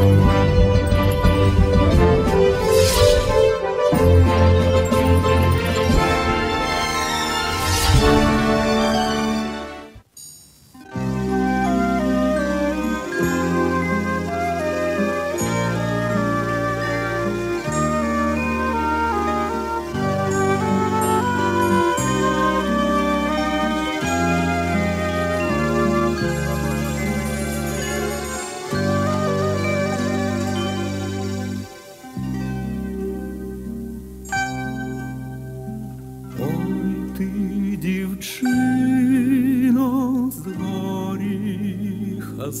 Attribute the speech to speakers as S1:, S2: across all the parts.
S1: Ой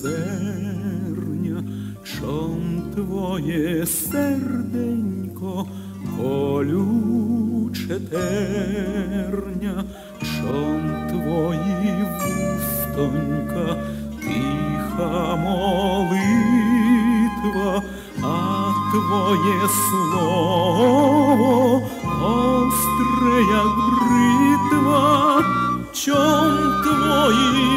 S1: зерня, чом твоє серденько колюче терня, чом твої вустонька тиха молитва, а твоє слово остре, як бритва, чом твої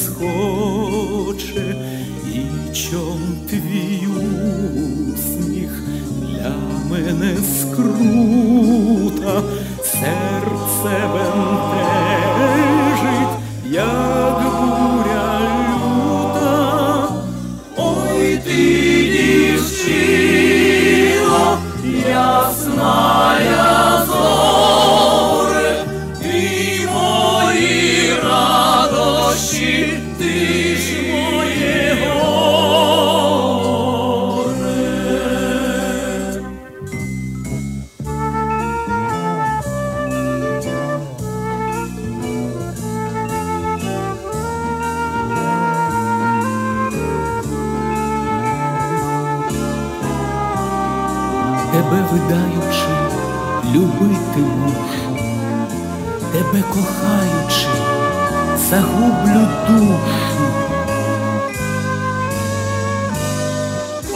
S1: схоче, і чом твій усміх для мене скрута, серце бентежить,
S2: мушу, тебе кохаючи, загублю душу.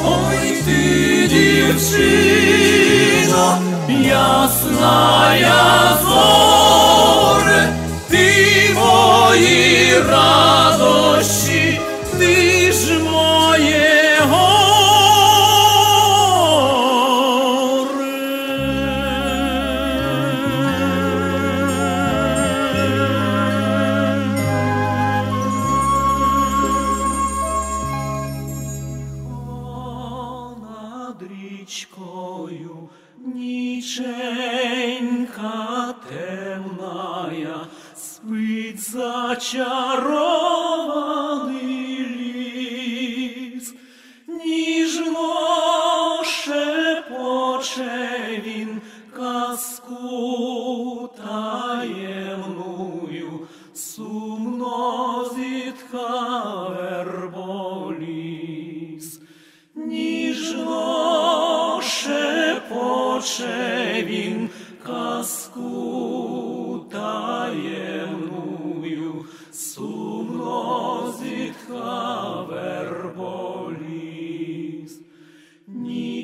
S1: Ой, ти, дівчино, ясная зоре, ти мої радощі, ніченька темная, спить зачарований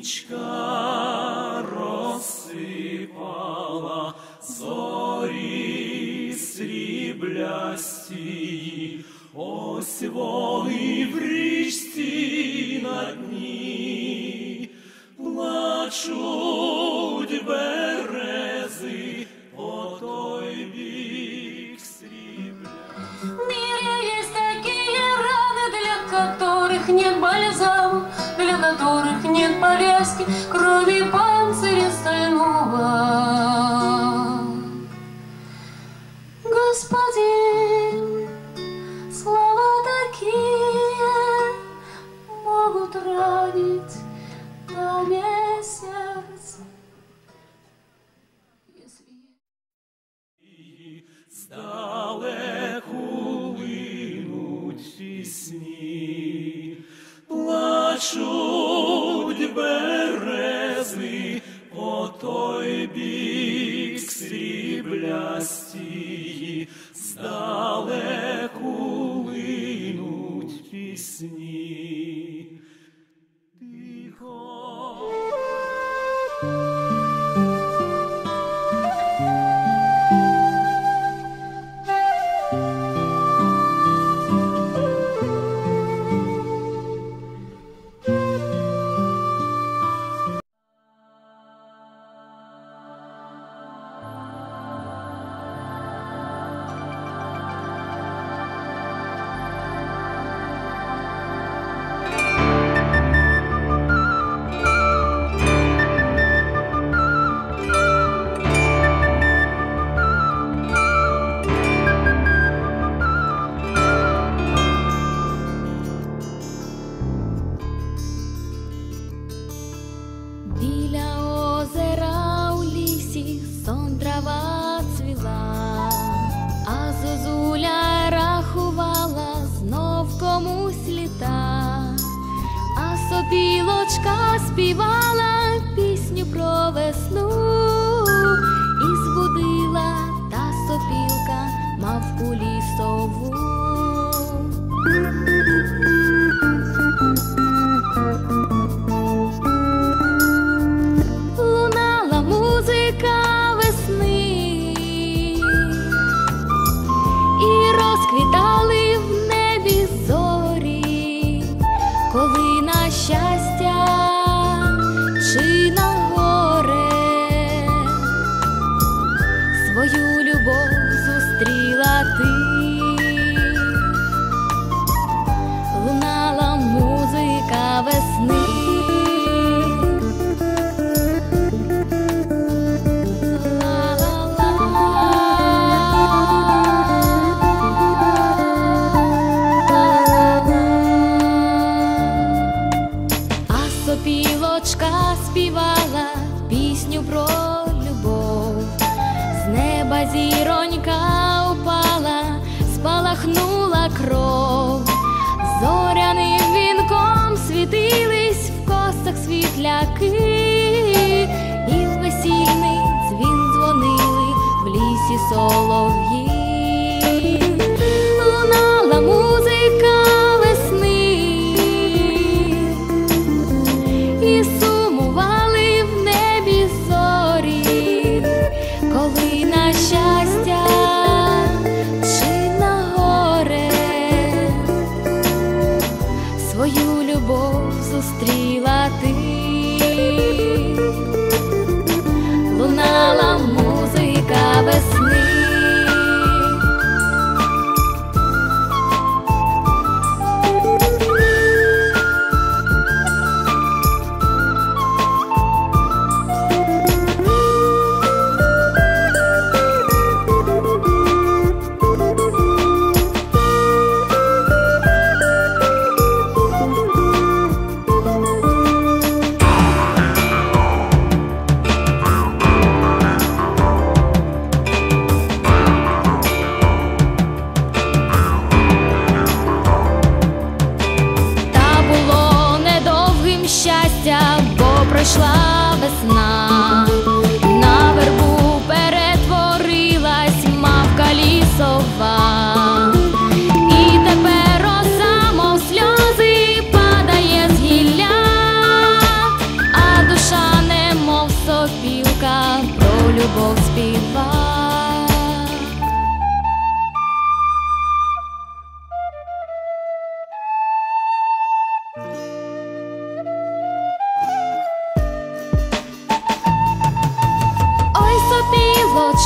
S1: Нічка розсипала зорі сріблясті, ось вони в річці на дні, плачуть берези по той бік сріблясті.
S3: В мире есть такие раны, для которых нет бальзама, для которых части, кроме панциря стального. Господин, слова такие могут ранить
S1: память сердца. Если... Здалеку
S4: вынуть песни, плачут di про любов, з неба зіронька упала, спалахнула кров, зоряним вінком світились в косах світляки, і в весільний дзвін дзвонили в лісі солов'ї.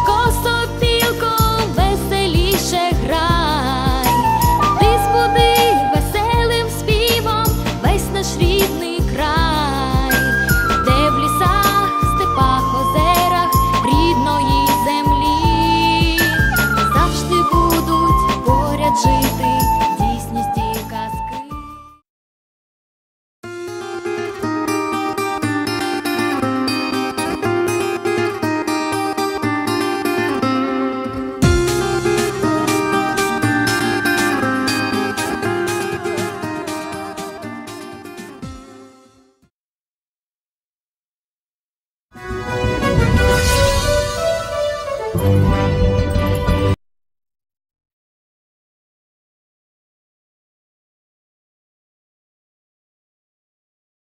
S4: go slow